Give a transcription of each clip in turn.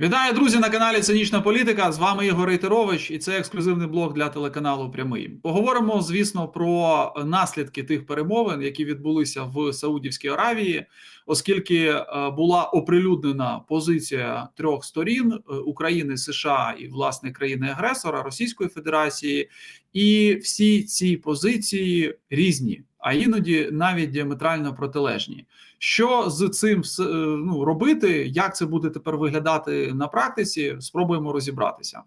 Вітаю, друзі, на каналі Цинічна Політика. З вами Ігор Рейтерович, і це ексклюзивний блог для телеканалу Прямий. Поговоримо, звісно, про наслідки тих перемовин, які відбулися в Саудівській Аравії, оскільки е, була оприлюднена позиція трьох сторін е, України, США і власне країни-агресора Російської Федерації, і всі ці позиції різні, а іноді навіть діаметрально протилежні. Що з цим е, ну, робити? Як це буде тепер виглядати на практиці? Спробуємо розібратися.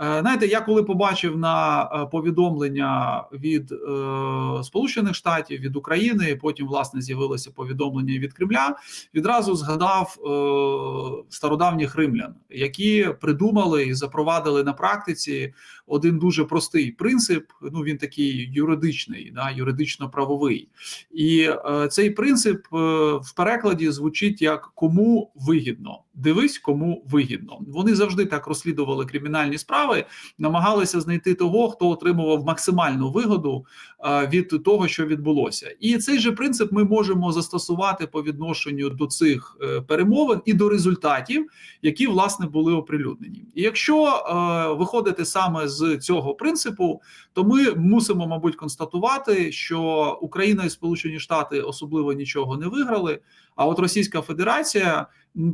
Е, знаєте, я коли побачив на е, повідомлення від Сполучених Штатів від України, потім власне з'явилося повідомлення від Кремля. Відразу згадав стародавніх римлян, які придумали і запровадили на практиці один дуже простий принцип. Ну він такий юридичний, да, юридично-правовий, і цей принцип. В перекладі звучить як кому вигідно. Дивись, кому вигідно. Вони завжди так розслідували кримінальні справи, намагалися знайти того, хто отримував максимальну вигоду від того, що відбулося, і цей же принцип ми можемо застосувати по відношенню до цих е, перемовин і до результатів, які власне були оприлюднені. І якщо е, виходити саме з цього принципу, то ми мусимо, мабуть, констатувати, що Україна і Сполучені Штати особливо нічого не виграли. А от Російська Федерація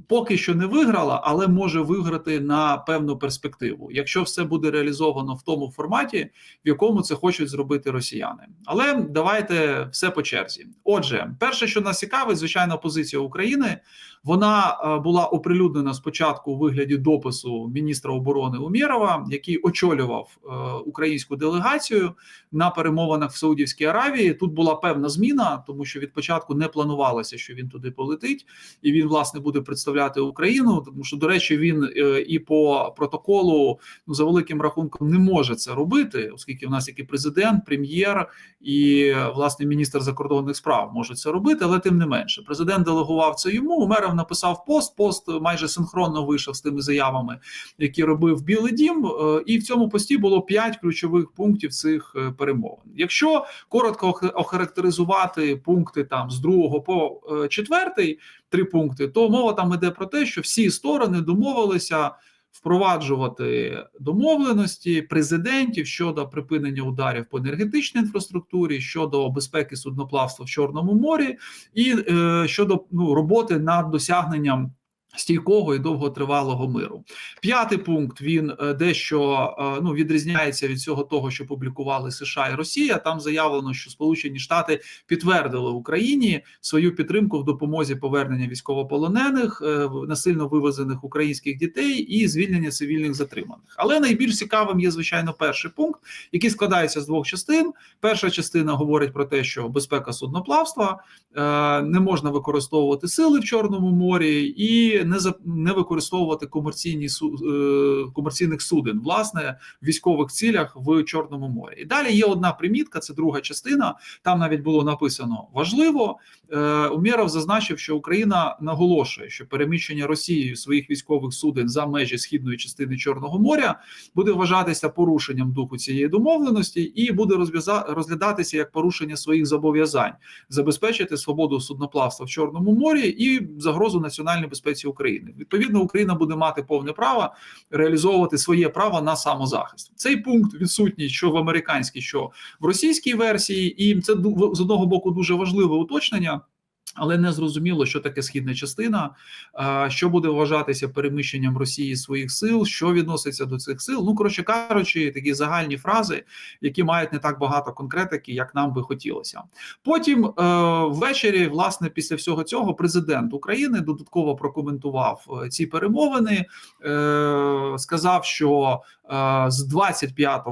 поки що не виграла, але може виграти на певну перспективу, якщо все буде реалізовано в тому форматі, в якому це хочуть зробити росіяни. Але давайте все по черзі. Отже, перше, що нас цікавить, звичайно, позиція України. Вона е, була оприлюднена спочатку у вигляді допису міністра оборони Умєрова, який очолював е, українську делегацію на перемовинах в Саудівській Аравії. Тут була певна зміна, тому що від початку не планувалося, що він туди полетить, і він власне буде представляти Україну. Тому що, до речі, він е, і по протоколу ну за великим рахунком не може це робити, оскільки в нас як і президент, прем'єр і власне міністр закордонних справ можуть це робити, але тим не менше, президент делегував це йому. Умеров написав пост. Пост майже синхронно вийшов з тими заявами, які робив Білий Дім. Е, і в цьому пості було п'ять ключових пунктів цих е, перемовин. Якщо коротко охарактеризувати пункти там з другого по четвертий, три пункти, то мова там іде про те, що всі сторони домовилися. Впроваджувати домовленості президентів щодо припинення ударів по енергетичній інфраструктурі, щодо безпеки судноплавства в Чорному морі, і е, щодо ну, роботи над досягненням. Стійкого і довготривалого миру. П'ятий пункт він е, дещо е, ну відрізняється від цього того, що публікували США і Росія. Там заявлено, що Сполучені Штати підтвердили Україні свою підтримку в допомозі повернення військовополонених, е, насильно вивезених українських дітей і звільнення цивільних затриманих. Але найбільш цікавим є звичайно перший пункт, який складається з двох частин. Перша частина говорить про те, що безпека судноплавства не можна використовувати сили в Чорному морі і не за не використовувати комерційні е, комерційних суден власне в військових цілях в Чорному морі. І далі є одна примітка, це друга частина. Там навіть було написано важливо. Е, Умєров зазначив, що Україна наголошує, що переміщення Росією своїх військових суден за межі східної частини Чорного моря буде вважатися порушенням духу цієї домовленості і буде розглядатися як порушення своїх зобов'язань забезпечити свободу судноплавства в Чорному морі і загрозу національній безпеці України. Відповідно, Україна буде мати повне право реалізовувати своє право на самозахист. Цей пункт відсутній, що в американській, що в російській версії, і це з одного боку дуже важливе уточнення. Але не зрозуміло, що таке східна частина, що буде вважатися переміщенням Росії своїх сил, що відноситься до цих сил. Ну коротше кажучи, такі загальні фрази, які мають не так багато конкретики, як нам би хотілося. Потім е, ввечері, власне, після всього цього, президент України додатково прокоментував е, ці перемовини, е, сказав, що з 25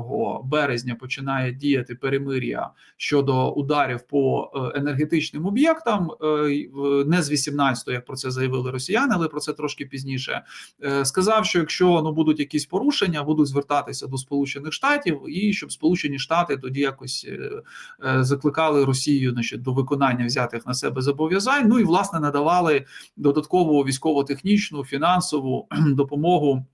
березня починає діяти перемир'я щодо ударів по енергетичним об'єктам. Е, не з 18-го, як про це заявили росіяни, але про це трошки пізніше. Е, сказав, що якщо ну будуть якісь порушення, будуть звертатися до Сполучених Штатів, і щоб Сполучені Штати тоді якось е, закликали Росію значить, до виконання взятих на себе зобов'язань. Ну і власне надавали додаткову військово-технічну фінансову допомогу.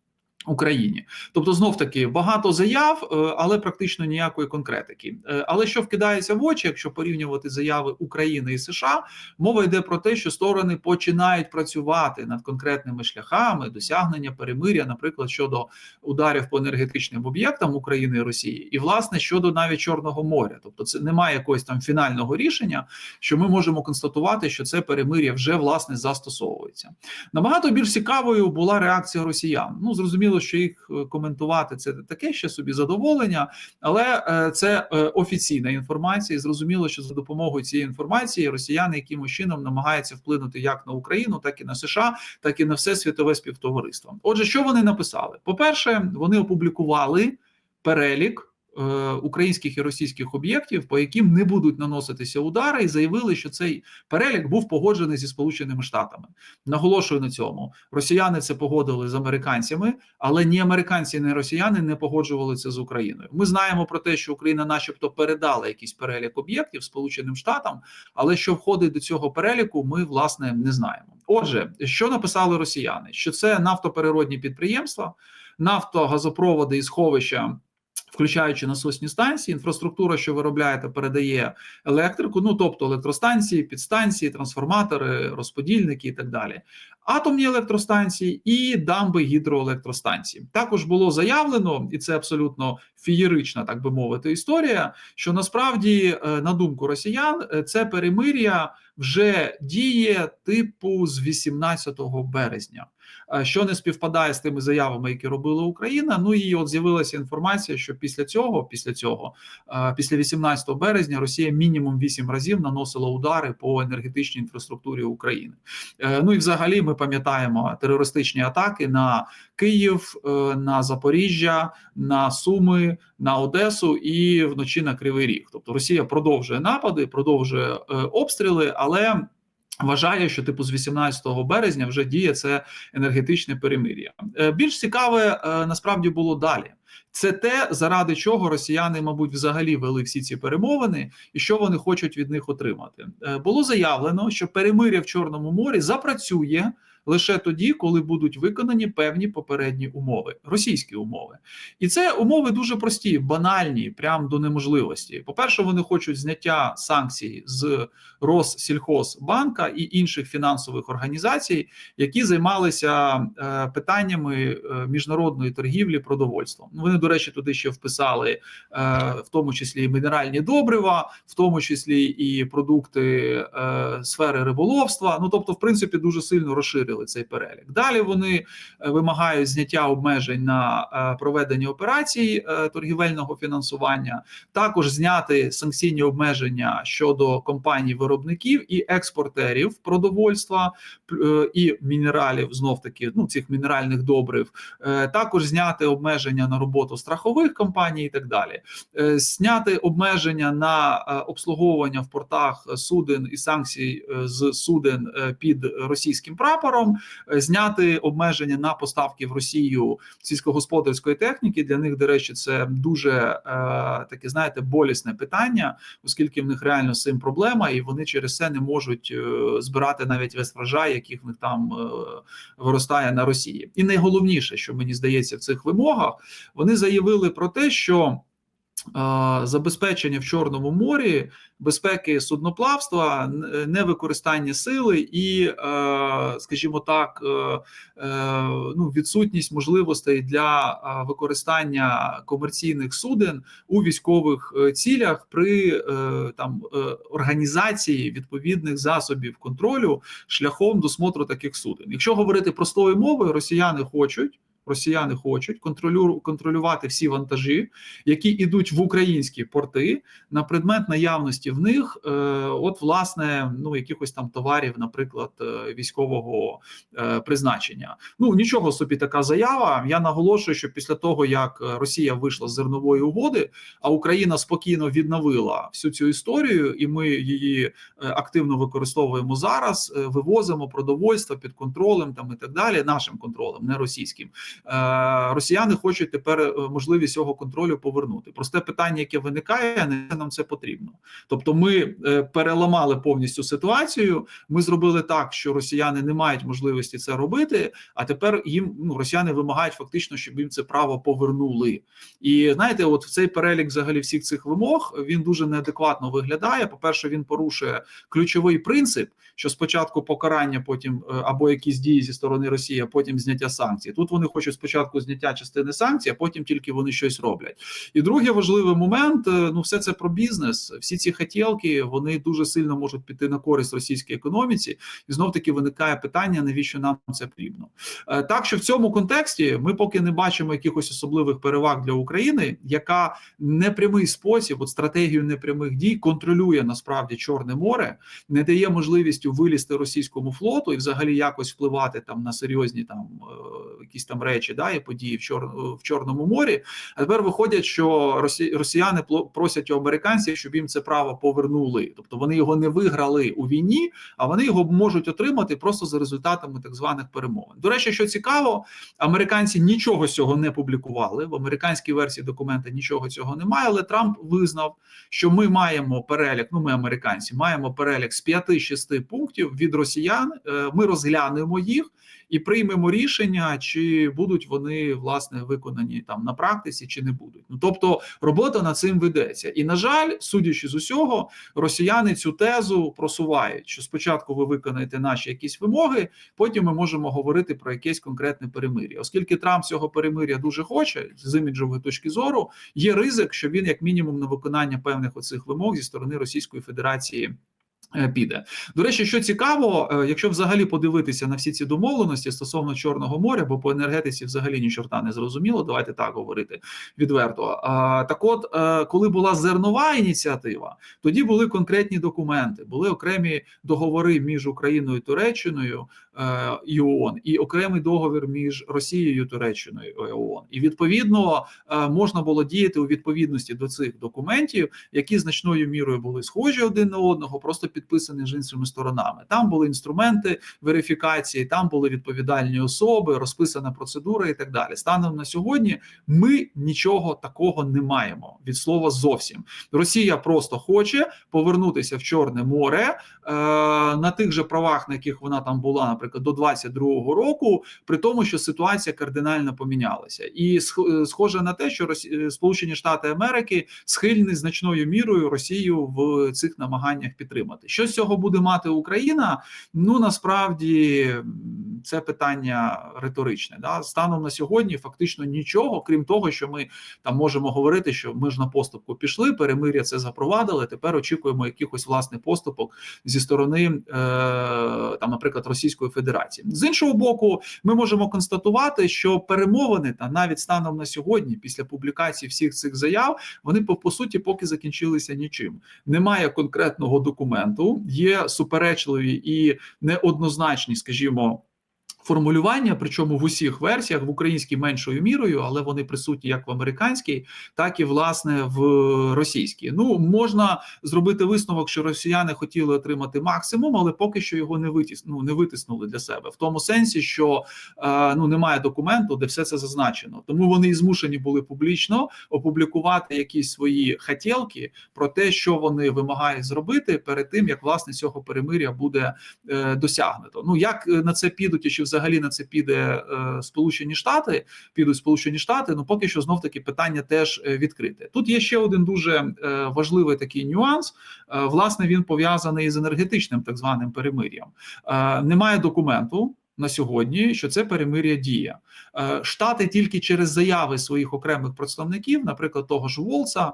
Україні, тобто знов таки багато заяв, е, але практично ніякої конкретики. Е, Але що вкидається в очі, якщо порівнювати заяви України і США, мова йде про те, що сторони починають працювати над конкретними шляхами досягнення перемиря, наприклад, щодо ударів по енергетичним об'єктам України і Росії, і власне щодо навіть Чорного моря. Тобто, це немає якогось там фінального рішення, що ми можемо констатувати, що це перемиря вже власне застосовується. Набагато більш цікавою була реакція росіян. Ну зрозуміло, що їх е, коментувати це таке ще собі задоволення, але е, це е, офіційна інформація. І зрозуміло, що за допомогою цієї інформації росіяни якимось чином намагаються вплинути як на Україну, так і на США, так і на все світове співтовариство. Отже, що вони написали? По перше, вони опублікували перелік. Е, Українських і російських об'єктів, по яким не будуть наноситися удари, і заявили, що цей перелік був погоджений зі Сполученими Штатами. Наголошую на цьому: росіяни це погодили з американцями, але ні американці, ні росіяни не погоджували це з Україною. Ми знаємо про те, що Україна, начебто, передала якийсь перелік об'єктів Сполученим Штатам, але що входить до цього переліку, ми власне не знаємо. Отже, що написали росіяни? Що це нафтопереродні підприємства, нафтогазопроводи і сховища. Включаючи насосні станції, інфраструктура, що виробляє та передає електрику, ну тобто електростанції, підстанції, трансформатори, розподільники і так далі, атомні електростанції і дамби гідроелектростанції. Також було заявлено, і це абсолютно фієрична, так би мовити, історія. Що насправді, е, на думку росіян, е, це перемир'я вже діє типу з 18 березня. Що не співпадає з тими заявами, які робила Україна. Ну і от з'явилася інформація, що після цього, після цього, після 18 березня, Росія мінімум 8 разів наносила удари по енергетичній інфраструктурі України. Е, Ну і взагалі ми пам'ятаємо терористичні атаки на Київ, е, на Запоріжжя, на Суми, на Одесу і вночі на Кривий Ріг. Тобто Росія продовжує напади, продовжує е, обстріли, але Вважає, що типу з 18 березня вже діє це енергетичне перемир'я. Е, Більш цікаве е, насправді було далі. Це те, заради чого росіяни, мабуть, взагалі вели всі ці перемовини, і що вони хочуть від них отримати. Е, Було заявлено, що перемир'я в Чорному морі запрацює лише тоді, коли будуть виконані певні попередні умови, російські умови. І це умови дуже прості, банальні, прям до неможливості. По-перше, вони хочуть зняття санкцій з Россільхозбанка і інших фінансових організацій, які займалися е, питаннями е, міжнародної торгівлі продовольством. Вони, до речі, туди ще вписали, е, в тому числі і мінеральні добрива, в тому числі і продукти сфери риболовства. Ну тобто, в принципі, дуже сильно розширили цей перелік. Далі вони е, вимагають зняття обмежень на е, проведення операцій е, торгівельного фінансування, також зняти санкційні обмеження щодо компаній виробників і експортерів продовольства і мінералів, знов таки ну цих мінеральних добрив, також зняти обмеження на роботу страхових компаній і так далі, зняти обмеження на обслуговування в портах суден і санкцій з суден під російським прапором, е, зняти обмеження на поставки в Росію сільськогосподарської техніки. Для них, до речі, це дуже е, таке, знаєте, болісне питання, оскільки в них реально з цим проблема, і вони через це не можуть е, збирати навіть весь врожай, яких в них там е, виростає на Росії. І найголовніше, що мені здається, в цих вимогах вони заявили про те, що забезпечення в Чорному морі безпеки судноплавства, невикористання сили і, е, скажімо так, е, е, ну, відсутність можливостей для е, використання комерційних суден у військових е, цілях при е, там е, організації відповідних засобів контролю шляхом досмотру таких суден. Якщо говорити простою мовою, росіяни хочуть. Росіяни хочуть контролю, контролювати всі вантажі, які йдуть в українські порти на предмет наявності в них, е, от власне, ну якихось там товарів, наприклад, е, військового е, призначення. Ну нічого собі така заява. Я наголошую, що після того як Росія вийшла з зернової угоди, а Україна спокійно відновила всю цю історію, і ми її е, активно використовуємо зараз. е, Вивозимо продовольство під контролем там і так далі, нашим контролем, не російським. Е, росіяни хочуть тепер е, можливість цього контролю повернути. Просте питання, яке виникає, не нам це потрібно. Тобто, ми е, переламали повністю ситуацію. Ми зробили так, що росіяни не мають можливості це робити. А тепер їм ну росіяни вимагають фактично, щоб їм це право повернули. І знаєте, от цей перелік взагалі всіх цих вимог він дуже неадекватно виглядає. По перше, він порушує ключовий принцип, що спочатку покарання, потім або якісь дії зі сторони Росії, а потім зняття санкцій. Тут вони хочуть спочатку зняття частини санкцій, а потім тільки вони щось роблять. І другий важливий момент: е, ну, все це про бізнес. Всі ці хотілки вони дуже сильно можуть піти на користь російській економіці, і знов таки виникає питання, навіщо нам це потрібно. Е, Так що в цьому контексті ми поки не бачимо якихось особливих переваг для України, яка непрямий спосіб, от стратегію непрямих дій контролює насправді Чорне море, не дає можливістю вилізти російському флоту і взагалі якось впливати там на серйозні там е, якісь там речі, да і події в Чор в Чорному морі. А тепер виходять, що росі... росіяни просять у американців, щоб їм це право повернули. Тобто вони його не виграли у війні, а вони його можуть отримати просто за результатами так званих перемовин. До речі, що цікаво, американці нічого з цього не публікували. В американській версії документа нічого цього немає. Але Трамп визнав, що ми маємо перелік. Ну, ми американці маємо перелік з 5-6 пунктів від росіян. Е, Ми розглянемо їх і приймемо рішення, чи будуть вони власне виконані там на практиці, чи не будуть. Ну тобто робота над цим ведеться. І на жаль, судячи з усього, росіяни цю тезу просувають, що спочатку ви виконаєте наші якісь вимоги, потім ми можемо говорити про якесь конкретне перемир'я. Оскільки Трамп цього перемир'я дуже хоче з іміджової точки зору, є ризик, що він як мінімум на виконання певних оцих вимог зі сторони Російської Федерації. Е, Піде до речі, що цікаво, е, якщо взагалі подивитися на всі ці домовленості стосовно Чорного моря, бо по енергетиці взагалі ні чорта не зрозуміло. Давайте так говорити відверто. Так, от е, коли була зернова ініціатива, тоді були конкретні документи, були окремі договори між Україною і Туреччиною і ООН, і окремий договір між Росією Туреччиною і ООН. І відповідно можна було діяти у відповідності до цих документів, які значною мірою були схожі один на одного, просто підписані з іншими сторонами. Там були інструменти верифікації, там були відповідальні особи, розписана процедура і так далі. Станом на сьогодні ми нічого такого не маємо від слова зовсім. Росія просто хоче повернутися в Чорне море е, на тих же правах, на яких вона там була, наприклад, до 22-го року, при тому, що ситуація кардинально помінялася, і е, схоже на те, що Росі... е, Сполучені Штати Америки схильні значною мірою Росію в цих намаганнях підтримати. Що з цього буде мати Україна? Ну насправді це питання риторичне. Да? Станом на сьогодні фактично нічого, крім того, що ми там можемо говорити, що ми ж на поступку пішли, перемир'я це запровадили. Тепер очікуємо якихось власне поступок зі сторони е, там, наприклад, Російської Федерації. З іншого боку, ми можемо констатувати, що перемовини та навіть станом на сьогодні, після публікації всіх цих заяв, вони по, по суті поки закінчилися нічим. Немає конкретного документу, є суперечливі і неоднозначні, скажімо. Формулювання, причому в усіх версіях в українській меншою мірою, але вони присутні як в американській, так і власне в російській. Ну можна зробити висновок, що росіяни хотіли отримати максимум, але поки що його не витіс, ну, не витиснули для себе в тому сенсі, що е, ну немає документу, де все це зазначено. Тому вони і змушені були публічно опублікувати якісь свої хотілки про те, що вони вимагають зробити перед тим, як власне цього перемиря буде е, досягнуто. Ну як е, на це підуть, і чи взагалі на це піде е, Сполучені Штати, підуть Сполучені Штати. Ну поки що знов таки питання теж е, відкрите. Тут є ще один дуже е, важливий такий нюанс. Власне, він пов'язаний з енергетичним так званим перемир'ям. Немає документу. На сьогодні, що це перемир'я діє. Е, Штати тільки через заяви своїх окремих представників, наприклад, того ж Волца, е,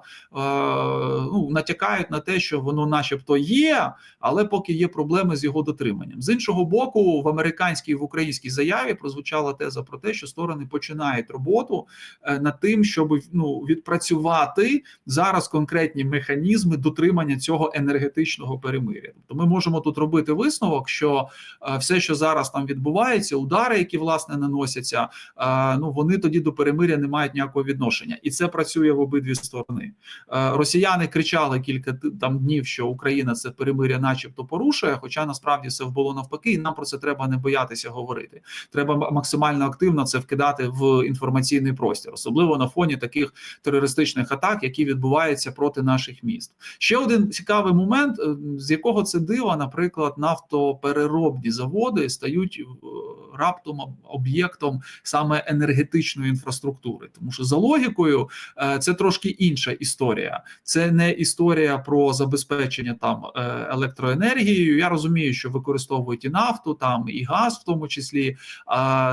ну, натякають на те, що воно, начебто, є, але поки є проблеми з його дотриманням. З іншого боку, в американській і в українській заяві прозвучала теза про те, що сторони починають роботу е, над тим, щоб ну, відпрацювати зараз конкретні механізми дотримання цього енергетичного перемир'я. Тобто, ми можемо тут робити висновок, що все, що зараз там відбувається, відбуваються, удари, які власне наносяться, ну вони тоді до перемиря не мають ніякого відношення, і це працює в обидві сторони. Е, Росіяни кричали кілька там днів, що Україна це перемиря, начебто, порушує. Хоча насправді все було навпаки, і нам про це треба не боятися говорити. Треба максимально активно це вкидати в інформаційний простір, особливо на фоні таких терористичних атак, які відбуваються проти наших міст. Ще один цікавий момент, е, з якого це дива, наприклад, нафтопереробні заводи стають раптом об'єктом саме енергетичної інфраструктури, тому що за логікою е, це трошки інша історія. Це не історія про забезпечення там е, електроенергією. Я розумію, що використовують і нафту, там і газ, в тому числі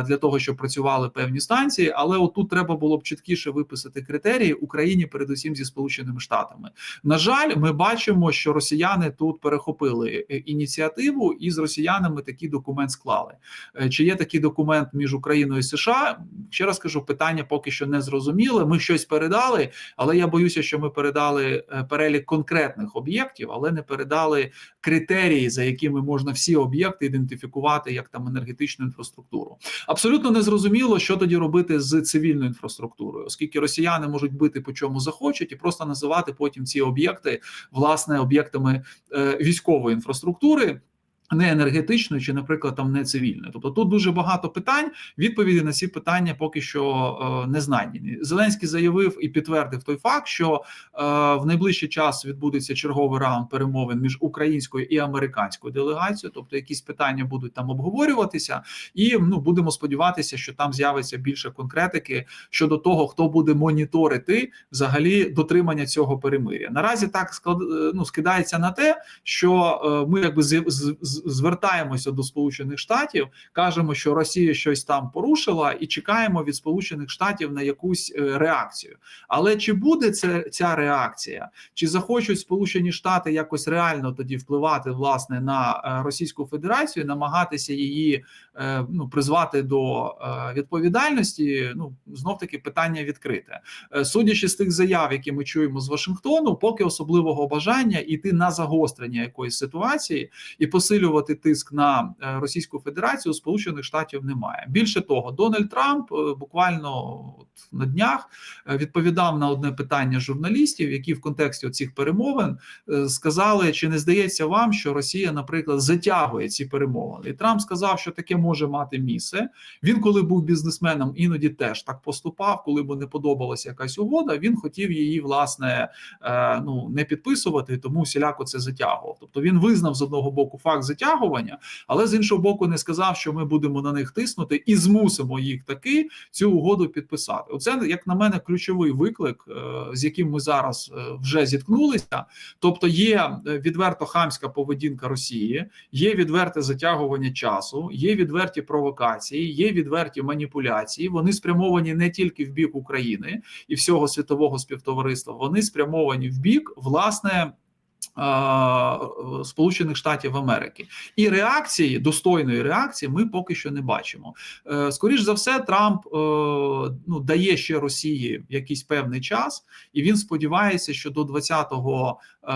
для того, щоб працювали певні станції. Але отут треба було б чіткіше виписати критерії Україні, передусім зі Сполученими Штатами. На жаль, ми бачимо, що росіяни тут перехопили е, ініціативу і з росіянами такий документ склали. Е, Чи є такий документ між Україною і США? Ще раз кажу, питання поки що не зрозуміле. Ми щось передали, але я боюся, що ми передали е, перелік конкретних об'єктів, але не передали критерії, за якими можна всі об'єкти ідентифікувати як там енергетичну інфраструктуру. Абсолютно не зрозуміло, що тоді робити з цивільною інфраструктурою, оскільки росіяни можуть бити по чому захочуть і просто називати потім ці об'єкти власне об'єктами е, військової інфраструктури. Не енергетичної чи, наприклад, там не цивільної. Тобто тут дуже багато питань. Відповіді на ці питання поки що е, не знайдені. Зеленський заявив і підтвердив той факт, що е, в найближчий час відбудеться черговий раунд перемовин між українською і американською делегацією. Тобто, якісь питання будуть там обговорюватися, і ну будемо сподіватися, що там з'явиться більше конкретики щодо того, хто буде моніторити взагалі дотримання цього перемиря. Наразі так склад е, ну, скидається на те, що ми якби з- звертаємося до Сполучених Штатів, кажемо, що Росія щось там порушила, і чекаємо від Сполучених Штатів на якусь е, реакцію. Але чи буде це ця реакція? Чи захочуть Сполучені Штати якось реально тоді впливати власне на е, Російську Федерацію, намагатися її е, ну призвати до відповідальності? Ну знов таки питання відкрите. Судячи з тих заяв, які ми чуємо з Вашингтону, поки особливого бажання йти на загострення якоїсь ситуації і посилювати тиск на е, Російську Федерацію Сполучених Штатів немає. Більше того, Дональд Трамп е, буквально от на днях е, відповідав на одне питання журналістів, які в контексті цих перемовин сказали, чи не здається вам, що Росія, наприклад, затягує ці перемовини? І Трамп сказав, що таке може мати місце. Він, коли був бізнесменом, іноді теж так поступав, коли йому не подобалася якась угода. Він хотів її власне ну не підписувати, тому всіляко це затягував. Тобто він визнав з одного боку факт затягування, але з іншого боку, не сказав, що ми будемо на них тиснути і змусимо їх таки цю угоду підписати. Оце як на мене ключовий виклик, е, з яким ми зараз е, вже зіткнулися. Тобто, є е, відверто хамська поведінка Росії, є відверте затягування часу, є відверті провокації, є відверті маніпуляції. Вони спрямовані не тільки в бік України і всього світового співтовариства, вони спрямовані в бік власне. Е, Сполучених Штатів Америки і реакції достойної реакції ми поки що не бачимо. Скоріше за все, Трамп е, ну дає ще Росії якийсь певний час, і він сподівається, що до 20 е,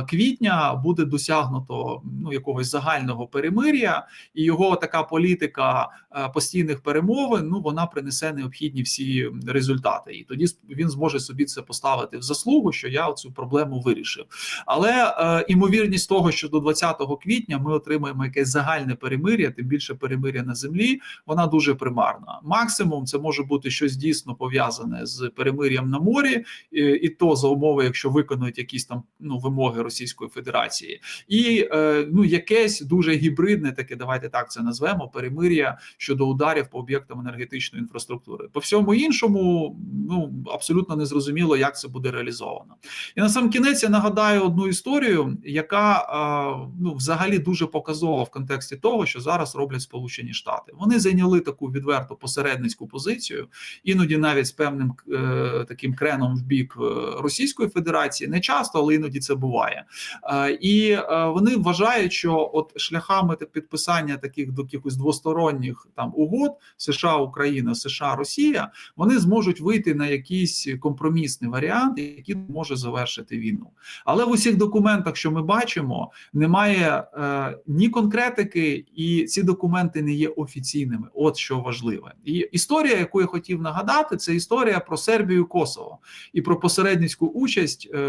квітня буде досягнуто ну якогось загального перемиря, і його така політика е, постійних перемовин. Ну вона принесе необхідні всі результати, і тоді він зможе собі це поставити в заслугу, що я цю проблему вирішив. Але е, імовірність того, що до 20 квітня ми отримаємо якесь загальне перемиря, тим більше перемиря на землі, вона дуже примарна. Максимум це може бути щось дійсно пов'язане з перемир'ям на морі, і, і то за умови, якщо виконують якісь там ну вимоги Російської Федерації, і е, ну якесь дуже гібридне, таке давайте так це назвемо перемир'я щодо ударів по об'єктам енергетичної інфраструктури. По всьому іншому, ну абсолютно не зрозуміло, як це буде реалізовано. І на сам кінець я нагадаю одну історію, яка е, ну взагалі дуже показова в контексті того, що зараз роблять Сполучені Штати. Вони зайняли таку відверто посередницьку позицію, іноді навіть з певним е, таким креном в бік Російської Федерації. Не часто, але іноді це буває. Е, і е, вони вважають, що от шляхами підписання таких до якихось двосторонніх там угод США, Україна, США, Росія, вони зможуть вийти на якийсь компромісний варіант, який може завершити війну. Але в усіх документах, що ми бачимо, немає е, ні конкретики, і ці документи не є офіційними. От що важливе. І історія, яку я хотів нагадати, це історія про Сербію Косово і про посередницьку участь е,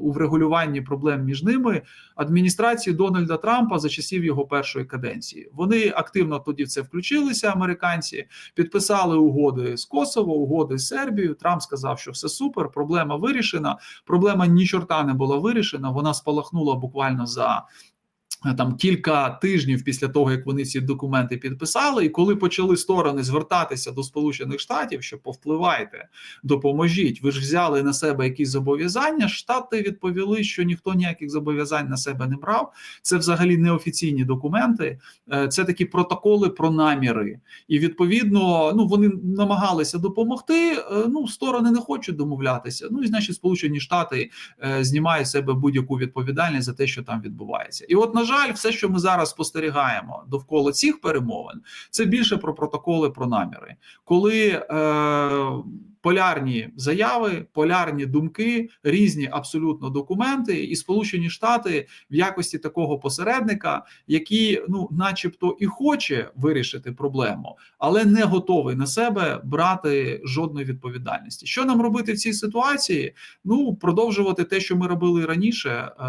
у врегулюванні проблем між ними адміністрації Дональда Трампа за часів його першої каденції. Вони активно тоді в це включилися. Американці підписали угоди з Косово, угоди з Сербією. Трамп сказав, що все супер, проблема вирішена. Проблема ні чорта не була вирішена. Вона спалахнула буквально за. Е, Там кілька тижнів після того, як вони ці документи підписали, і коли почали сторони звертатися до Сполучених Штатів, що повпливайте, допоможіть, ви ж взяли на себе якісь зобов'язання. Штати відповіли, що ніхто ніяких зобов'язань на себе не брав. Це взагалі неофіційні документи, е, це такі протоколи про наміри. І відповідно, ну вони намагалися допомогти. е, Ну, сторони не хочуть домовлятися. Ну і значить, Сполучені Штати знімають себе будь-яку відповідальність за те, що там відбувається. І от, на жаль, все, що ми зараз спостерігаємо довкола цих перемовин, це більше про протоколи про наміри, коли е, полярні заяви, полярні думки, різні абсолютно документи, і Сполучені Штати в якості такого посередника, який, ну, начебто, і хоче вирішити проблему, але не готовий на себе брати жодної відповідальності. Що нам робити в цій ситуації? Ну, продовжувати те, що ми робили раніше, е,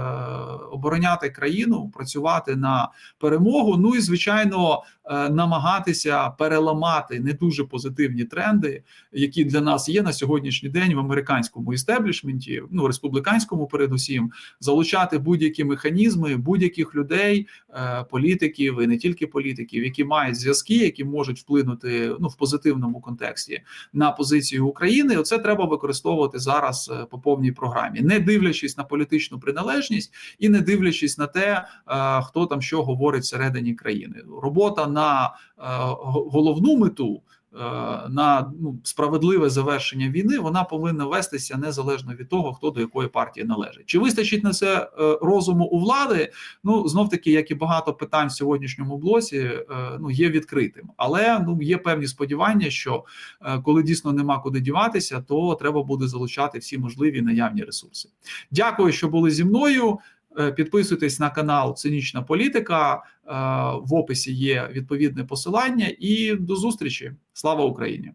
обороняти країну, працювати на перемогу. Ну і звичайно, е, намагатися переламати не дуже позитивні тренди, які для нас є на сьогоднішній день в американському істеблішменті, ну республіканському, передусім, залучати будь-які механізми, будь-яких людей, е, політиків і не тільки політиків, які мають зв'язки, які можуть вплинути ну в позитивному контексті на позицію України. Оце треба використовувати зараз е, по повній програмі, не дивлячись на політичну приналежність і не дивлячись на те, е, хто там що говорить всередині країни. Робота на головну мету. Е, На ну справедливе завершення війни вона повинна вестися незалежно від того, хто до якої партії належить. Чи вистачить на це е, розуму у влади? Ну знов таки, як і багато питань в сьогоднішньому блоці, е, ну є відкритим, але ну є певні сподівання, що коли дійсно нема куди діватися, то треба буде залучати всі можливі наявні ресурси. Дякую, що були зі мною. Е, Підписуйтесь на канал Цинічна Політика. Е, В описі є відповідне посилання. І до зустрічі. Слава Україні!